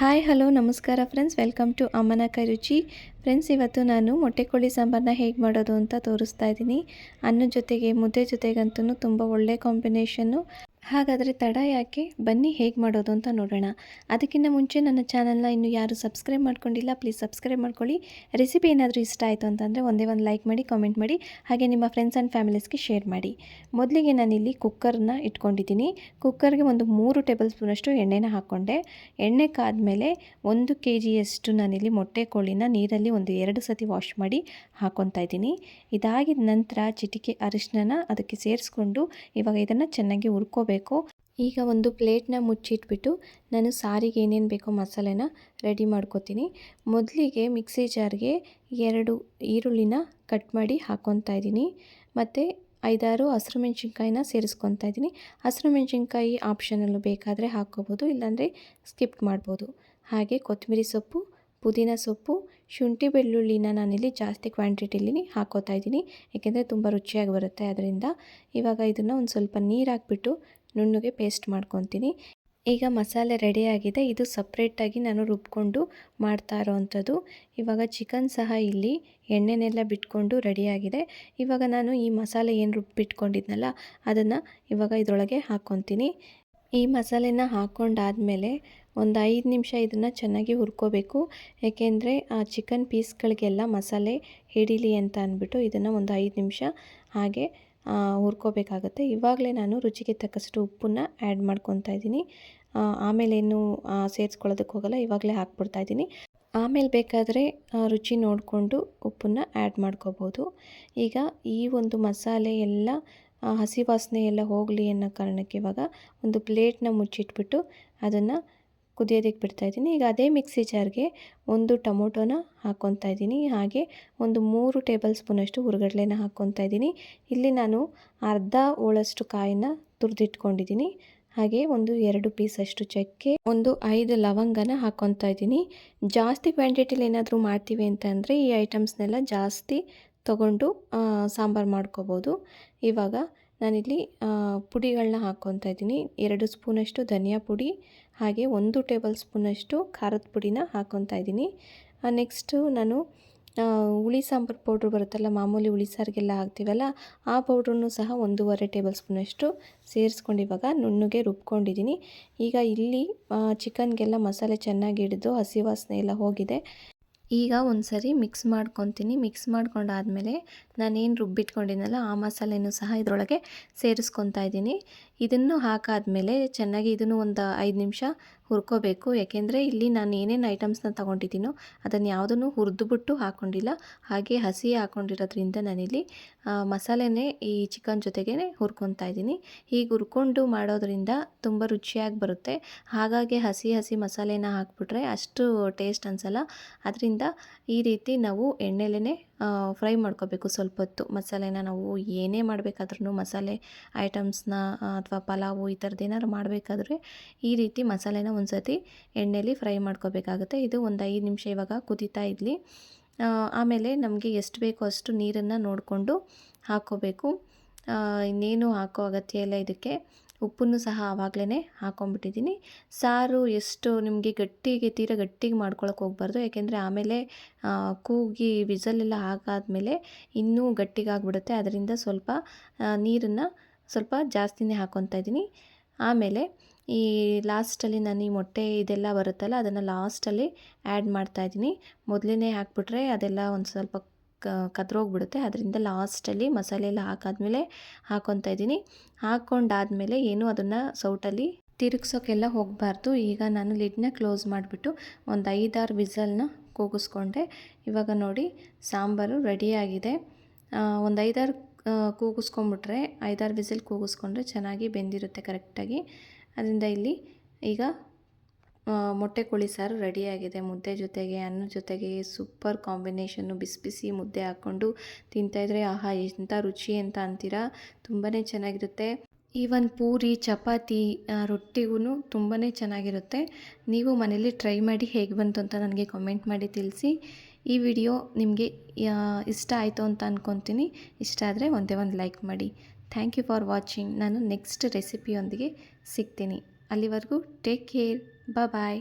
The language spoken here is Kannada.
ಹಾಯ್, ಹಲೋ, ನಮಸ್ಕಾರ ಫ್ರೆಂಡ್ಸ್. ವೆಲ್ಕಮ್ ಟು ಅಮ್ಮನ ಕೈ ರುಚಿ. ಫ್ರೆಂಡ್ಸ್, ಇವತ್ತು ನಾನು ಮೊಟ್ಟೆ ಕೋಳಿ ಸಾಂಬಾರನ್ನ ಹೇಗೆ ಮಾಡೋದು ಅಂತ ತೋರಿಸ್ತಾ ಇದ್ದೀನಿ. ಅನ್ನದ ಜೊತೆಗೆ ಮುದ್ದೆ ಜೊತೆಗಂತೂ ತುಂಬ ಒಳ್ಳೆ ಕಾಂಬಿನೇಷನ್ನು ಹಾಗಾದರೆ ತಡ ಯಾಕೆ? ಬನ್ನಿ ಹೇಗೆ ಮಾಡೋದು ಅಂತ ನೋಡೋಣ. ಅದಕ್ಕಿಂತ ಮುಂಚೆ ನನ್ನ ಚಾನಲ್ನ ಇನ್ನು ಯಾರು ಸಬ್ಸ್ಕ್ರೈಬ್ ಮಾಡ್ಕೊಂಡಿಲ್ಲ ಪ್ಲೀಸ್ ಸಬ್ಸ್ಕ್ರೈಬ್ ಮಾಡ್ಕೊಳ್ಳಿ. ರೆಸಿಪಿ ಏನಾದರೂ ಇಷ್ಟ ಆಯಿತು ಅಂತಂದರೆ ಒಂದೇ ಒಂದು ಲೈಕ್ ಮಾಡಿ ಕಾಮೆಂಟ್ ಮಾಡಿ, ಹಾಗೆ ನಿಮ್ಮ ಫ್ರೆಂಡ್ಸ್ ಆ್ಯಂಡ್ ಫ್ಯಾಮಿಲೀಸ್ಗೆ ಶೇರ್ ಮಾಡಿ. ಮೊದಲಿಗೆ ನಾನಿಲ್ಲಿ ಕುಕ್ಕರ್ನ ಇಟ್ಕೊಂಡಿದ್ದೀನಿ. ಕುಕ್ಕರ್ಗೆ ಒಂದು ಮೂರು ಟೇಬಲ್ ಸ್ಪೂನಷ್ಟು ಎಣ್ಣೆನ ಹಾಕ್ಕೊಂಡೆ ಎಣ್ಣೆ ಕಾದ್ಮೇಲೆ ಒಂದು ಕೆ ಜಿಯಷ್ಟು ನಾನಿಲ್ಲಿ ಮೊಟ್ಟೆ ಕೋಳಿನ ನೀರಲ್ಲಿ ಒಂದು ಎರಡು ಸತಿ ವಾಶ್ ಮಾಡಿ ಹಾಕ್ಕೊತಾ ಇದ್ದೀನಿ. ಇದಾಗಿದ ನಂತರ ಚಿಟಿಕೆ ಅರಿಶಿನ ಅದಕ್ಕೆ ಸೇರಿಸ್ಕೊಂಡು ಇವಾಗ ಇದನ್ನು ಚೆನ್ನಾಗಿ ಹುರ್ಕೋಬೇಕು. ಈಗ ಒಂದು ಪ್ಲೇಟ್ನ ಮುಚ್ಚಿಟ್ಬಿಟ್ಟು ನಾನು ಸಾರಿಗೆ ಏನೇನು ಬೇಕೋ ಮಸಾಲೆನ ರೆಡಿ ಮಾಡ್ಕೋತೀನಿ. ಮೊದಲಿಗೆ ಮಿಕ್ಸಿ ಜಾರ್ಗೆ ಎರಡು ಈರುಳ್ಳಿನ ಕಟ್ ಮಾಡಿ ಹಾಕ್ಕೊತಾ ಇದ್ದೀನಿ. ಮತ್ತು ಐದಾರು ಹಸಿರು ಮೆಣಸಿನ್ಕಾಯಿನ ಸೇರಿಸ್ಕೊತಾ ಇದ್ದೀನಿ. ಹಸಿರು ಮೆಣಸಿನ್ಕಾಯಿ ಆಪ್ಷನಲ್ಲೂ ಬೇಕಾದರೆ ಹಾಕ್ಕೋಬೋದು, ಇಲ್ಲಾಂದರೆ ಸ್ಕಿಪ್ ಮಾಡ್ಬೋದು. ಹಾಗೆ ಕೊತ್ತಂಬರಿ ಸೊಪ್ಪು, ಪುದೀನ ಸೊಪ್ಪು, ಶುಂಠಿ ಬೆಳ್ಳುಳ್ಳಿನ ನಾನಿಲ್ಲಿ ಜಾಸ್ತಿ ಕ್ವಾಂಟಿಟಿಲಿ ಹಾಕೋತಾ ಇದ್ದೀನಿ. ಏಕೆಂದರೆ ತುಂಬ ರುಚಿಯಾಗಿ ಬರುತ್ತೆ. ಅದರಿಂದ ಇವಾಗ ಇದನ್ನು ಒಂದು ಸ್ವಲ್ಪ ನೀರು ಹಾಕ್ಬಿಟ್ಟು ನುಣ್ಣಗೆ ಪೇಸ್ಟ್ ಮಾಡ್ಕೊತೀನಿ. ಈಗ ಮಸಾಲೆ ರೆಡಿಯಾಗಿದೆ ಇದು ಸಪ್ರೇಟಾಗಿ ನಾನು ರುಬ್ಕೊಂಡು ಮಾಡ್ತಾ ಇರೋವಂಥದ್ದು. ಇವಾಗ ಚಿಕನ್ ಸಹ ಇಲ್ಲಿ ಎಣ್ಣೆನೆಲ್ಲ ಬಿಟ್ಕೊಂಡು ರೆಡಿಯಾಗಿದೆ ಇವಾಗ ನಾನು ಈ ಮಸಾಲೆ ಏನು ರುಬ್ಬಿಟ್ಕೊಂಡಿದ್ನಲ್ಲ ಅದನ್ನು ಇವಾಗ ಇದರೊಳಗೆ ಹಾಕ್ಕೊತೀನಿ ಈ ಮಸಾಲೆನ ಹಾಕ್ಕೊಂಡಾದಮೇಲೆ ಒಂದು ಐದು ನಿಮಿಷ ಇದನ್ನು ಚೆನ್ನಾಗಿ ಹುರ್ಕೋಬೇಕು. ಏಕೆಂದರೆ ಆ ಚಿಕನ್ ಪೀಸ್ಗಳಿಗೆಲ್ಲ ಮಸಾಲೆ ಹಿಡೀಲಿ ಅಂತ ಅಂದ್ಬಿಟ್ಟು ಇದನ್ನು ಒಂದು ಐದು ನಿಮಿಷ ಹಾಗೆ ಹುರ್ಕೋಬೇಕಾಗತ್ತೆ. ಇವಾಗಲೇ ನಾನು ರುಚಿಗೆ ತಕ್ಕಷ್ಟು ಉಪ್ಪನ್ನು ಆ್ಯಡ್ ಮಾಡ್ಕೊತಾ ಇದ್ದೀನಿ. ಆಮೇಲೇನು ಸೇರಿಸ್ಕೊಳ್ಳೋದಕ್ಕೆ ಹೋಗಲ್ಲ, ಇವಾಗಲೇ ಹಾಕ್ಬಿಡ್ತಾ ಇದ್ದೀನಿ. ಆಮೇಲೆ ಬೇಕಾದರೆ ರುಚಿ ನೋಡಿಕೊಂಡು ಉಪ್ಪನ್ನು ಆ್ಯಡ್ ಮಾಡ್ಕೋಬೋದು. ಈಗ ಈ ಒಂದು ಮಸಾಲೆ ಎಲ್ಲ ಹಸಿ ವಾಸನೆ ಎಲ್ಲ ಹೋಗಲಿ ಅನ್ನೋ ಕಾರಣಕ್ಕೆ ಇವಾಗ ಒಂದು ಪ್ಲೇಟ್ನ ಮುಚ್ಚಿಟ್ಬಿಟ್ಟು ಅದನ್ನು ಕುದಿಯೋದಕ್ಕೆ ಬಿಡ್ತಾಯಿದ್ದೀನಿ ಈಗ ಅದೇ ಮಿಕ್ಸಿ ಜಾರ್ಗೆ ಒಂದು ಟೊಮೊಟೊನ ಹಾಕ್ಕೊತಾ ಇದ್ದೀನಿ. ಹಾಗೆ ಒಂದು ಮೂರು ಟೇಬಲ್ ಸ್ಪೂನಷ್ಟು ಹುರುಗಡ್ಲೆನ ಹಾಕ್ಕೊತಾ ಇದ್ದೀನಿ. ಇಲ್ಲಿ ನಾನು ಅರ್ಧ ಓಳಷ್ಟು ಕಾಯಿನ ತುರಿದಿಟ್ಕೊಂಡಿದ್ದೀನಿ. ಹಾಗೆ ಒಂದು ಎರಡು ಪೀಸಷ್ಟು ಚಕ್ಕೆ, ಒಂದು ಐದು ಲವಂಗನ ಹಾಕ್ಕೊತಾ ಇದ್ದೀನಿ. ಜಾಸ್ತಿ ಕ್ವಾಂಟಿಟಿಲಿ ಏನಾದರೂ ಮಾಡ್ತೀವಿ ಅಂತಂದರೆ ಈ ಐಟಮ್ಸ್ನೆಲ್ಲ ಜಾಸ್ತಿ ತಗೊಂಡು ಸಾಂಬಾರು ಮಾಡ್ಕೋಬೋದು. ಇವಾಗ ನಾನಿಲ್ಲಿ ಪುಡಿಗಳನ್ನ ಹಾಕ್ಕೊತಾ ಇದ್ದೀನಿ. ಎರಡು ಸ್ಪೂನಷ್ಟು ಧನಿಯಾ ಪುಡಿ ಹಾಗೆ ಒಂದು ಟೇಬಲ್ ಸ್ಪೂನಷ್ಟು ಖಾರದ ಪುಡಿನ ಹಾಕ್ಕೊತಾ ಇದ್ದೀನಿ. ನೆಕ್ಸ್ಟು ನಾನು ಹುಳಿ ಸಾಂಬಾರು ಪೌಡ್ರ್ ಬರುತ್ತಲ್ಲ, ಮಾಮೂಲಿ ಹುಳಿ ಸಾರಿಗೆಲ್ಲ ಹಾಕ್ತೀವಲ್ಲ, ಆ ಪೌಡ್ರನ್ನು ಸಹ ಒಂದೂವರೆ ಟೇಬಲ್ ಸ್ಪೂನಷ್ಟು ಸೇರಿಸ್ಕೊಂಡು ಇವಾಗ ನುಣ್ಣಗೆ ರುಬ್ಕೊಂಡಿದ್ದೀನಿ. ಈಗ ಇಲ್ಲಿ ಚಿಕನ್ಗೆಲ್ಲ ಮಸಾಲೆ ಚೆನ್ನಾಗಿ ಹಿಡಿದು ಹಸಿ ವಾಸನೆ ಎಲ್ಲ ಹೋಗಿದೆ. ಈಗ ಒಂದು ಸರಿ ಮಿಕ್ಸ್ ಮಾಡ್ಕೊತೀನಿ. ಮಿಕ್ಸ್ ಮಾಡ್ಕೊಂಡಾದಮೇಲೆ ನಾನೇನು ರುಬ್ಬಿಟ್ಕೊಂಡಿದ್ನಲ್ಲ, ಆ ಮಸಾಲೆನೂ ಸಹ ಇದರೊಳಗೆ ಸೇರಿಸ್ಕೊತಾ ಇದ್ದೀನಿ. ಇದನ್ನು ಹಾಕಾದ್ಮೇಲೆ ಚೆನ್ನಾಗಿ ಇದನ್ನು ಒಂದು ಐದು ನಿಮಿಷ ಹುರ್ಕೋಬೇಕು. ಯಾಕೆಂದರೆ ಇಲ್ಲಿ ನಾನು ಏನೇನು ಐಟಮ್ಸ್ನ ತೊಗೊಂಡಿದ್ದೀನೋ ಅದನ್ನು ಯಾವುದನ್ನು ಹುರಿದುಬಿಟ್ಟು ಹಾಕ್ಕೊಂಡಿಲ್ಲ ಹಾಗೆ ಹಸಿ ಹಾಕ್ಕೊಂಡಿರೋದ್ರಿಂದ ನಾನಿಲ್ಲಿ ಮಸಾಲೆನೇ ಈ ಚಿಕನ್ ಜೊತೆಗೇ ಹುರ್ಕೊತಾ ಇದ್ದೀನಿ. ಹೀಗೆ ಹುರ್ಕೊಂಡು ಮಾಡೋದ್ರಿಂದ ತುಂಬ ರುಚಿಯಾಗಿ ಬರುತ್ತೆ. ಹಾಗಾಗಿ ಹಸಿ ಹಸಿ ಮಸಾಲೆನ ಹಾಕ್ಬಿಟ್ರೆ ಅಷ್ಟು ಟೇಸ್ಟ್ ಅನಿಸಲ್ಲ. ಅದರಿಂದ ಈ ರೀತಿ ನಾವು ಎಣ್ಣೆಲೇ ಫ್ರೈ ಮಾಡ್ಕೋಬೇಕು. ಸ್ವಲ್ಪ ಹೊತ್ತು ಮಸಾಲೆನ ನಾವು ಏನೇ ಮಾಡಬೇಕಾದ್ರೂ ಮಸಾಲೆ ಐಟಮ್ಸ್ನ ಅಥವಾ ಪಲಾವು ಈ ಥರದ್ದು ಏನಾದ್ರು ಮಾಡಬೇಕಾದ್ರೆ ಈ ರೀತಿ ಮಸಾಲೆನ ಒಂದು ಸತಿ ಎಣ್ಣೆಲಿ ಫ್ರೈ ಮಾಡ್ಕೋಬೇಕಾಗುತ್ತೆ. ಇದು ಒಂದು ಐದು ನಿಮಿಷ ಇವಾಗ ಕುದೀತಾ ಇರಲಿ ಆಮೇಲೆ ನಮಗೆ ಎಷ್ಟು ಬೇಕೋ ಅಷ್ಟು ನೀರನ್ನು ನೋಡಿಕೊಂಡು ಹಾಕ್ಕೋಬೇಕು. ಇನ್ನೇನು ಹಾಕೋ ಅಗತ್ಯ ಇಲ್ಲ ಇದಕ್ಕೆ. ಉಪ್ಪನ್ನು ಸಹ ಆವಾಗಲೇ ಹಾಕ್ಕೊಂಬಿಟ್ಟಿದ್ದೀನಿ ಸಾರು ಎಷ್ಟು ನಿಮಗೆ ಗಟ್ಟಿಗೆ, ತೀರ ಗಟ್ಟಿಗೆ ಮಾಡ್ಕೊಳಕ್ಕೆ ಹೋಗ್ಬಾರ್ದು. ಯಾಕೆಂದರೆ ಆಮೇಲೆ ಕೂಗಿ ವಿಸಲೆಲ್ಲ ಹಾಕಾದ್ಮೇಲೆ ಇನ್ನೂ ಗಟ್ಟಿಗಾಗ್ಬಿಡುತ್ತೆ. ಅದರಿಂದ ಸ್ವಲ್ಪ ನೀರನ್ನು ಸ್ವಲ್ಪ ಜಾಸ್ತಿನೇ ಹಾಕ್ಕೊತಾ ಇದ್ದೀನಿ. ಆಮೇಲೆ ಈ ಲಾಸ್ಟಲ್ಲಿ ನಾನು ಈ ಮೊಟ್ಟೆ ಇದೆಲ್ಲ ಬರುತ್ತಲ್ಲ, ಅದನ್ನು ಲಾಸ್ಟಲ್ಲಿ ಆ್ಯಡ್ ಮಾಡ್ತಾಯಿದ್ದೀನಿ ಮೊದಲೇ ಹಾಕ್ಬಿಟ್ರೆ ಅದೆಲ್ಲ ಒಂದು ಸ್ವಲ್ಪ ಕದ್ರೋಗ್ಬಿಡುತ್ತೆ. ಅದರಿಂದ ಲಾಸ್ಟಲ್ಲಿ ಮಸಾಲೆ ಎಲ್ಲ ಹಾಕಾದ್ಮೇಲೆ ಹಾಕೊತಾ ಇದ್ದೀನಿ. ಹಾಕ್ಕೊಂಡಾದಮೇಲೆ ಏನು ಅದನ್ನು ಸೌಟಲ್ಲಿ ತಿರುಗ್ಸೋಕ್ಕೆಲ್ಲ ಹೋಗಬಾರ್ದು. ಈಗ ನಾನು ಲಿಡ್ನ ಕ್ಲೋಸ್ ಮಾಡಿಬಿಟ್ಟು ಒಂದು ಐದಾರು ವಿಸಲ್ನ ಕೂಗಿಸ್ಕೊಂಡೆ. ಇವಾಗ ನೋಡಿ, ಸಾಂಬಾರು ರೆಡಿಯಾಗಿದೆ ಒಂದು ಐದಾರು ಕೂಗಿಸ್ಕೊಂಬಿಟ್ರೆ ಐದಾರು ವಿಸಿಲ್ ಕೂಗಿಸ್ಕೊಂಡ್ರೆ ಚೆನ್ನಾಗಿ ಬೆಂದಿರುತ್ತೆ ಕರೆಕ್ಟಾಗಿ ಅದರಿಂದ ಇಲ್ಲಿ ಈಗ ಮೊಟ್ಟೆ ಕೋಳಿ ಸಾರು ರೆಡಿಯಾಗಿದೆ. ಮುದ್ದೆ ಜೊತೆಗೆ, ಅನ್ನ ಜೊತೆಗೆ ಸೂಪರ್ ಕಾಂಬಿನೇಷನ್ನು ಬಿಸಿ ಬಿಸಿ ಮುದ್ದೆ ಹಾಕ್ಕೊಂಡು ತಿಂತಾಯಿದ್ರೆ ಆಹಾ, ಎಂಥ ರುಚಿ ಅಂತ ಅಂತೀರಾ? ತುಂಬಾ ಚೆನ್ನಾಗಿರುತ್ತೆ. ಈವನ್ ಪೂರಿ, ಚಪಾತಿ ರೊಟ್ಟಿಗೂ ತುಂಬಾ ಚೆನ್ನಾಗಿರುತ್ತೆ. ನೀವು ಮನೇಲಿ ಟ್ರೈ ಮಾಡಿ ಹೇಗೆ ಬಂತು ಅಂತ ನನಗೆ ಕಾಮೆಂಟ್ ಮಾಡಿ ತಿಳಿಸಿ. ಈ ವಿಡಿಯೋ ನಿಮಗೆ ಇಷ್ಟ ಆಯಿತು ಅಂತ ಅಂದ್ಕೊತೀನಿ ಇಷ್ಟ ಆದರೆ ಒಂದೇ ಒಂದು ಲೈಕ್ ಮಾಡಿ. ಥ್ಯಾಂಕ್ ಯು ಫಾರ್ ವಾಚಿಂಗ್ ನಾನು ನೆಕ್ಸ್ಟ್ ರೆಸಿಪಿಯೊಂದಿಗೆ ಸಿಗ್ತೀನಿ. ಅಲ್ಲಿವರೆಗೂ ಟೇಕ್ ಕೇರ್ ಬಾಯ್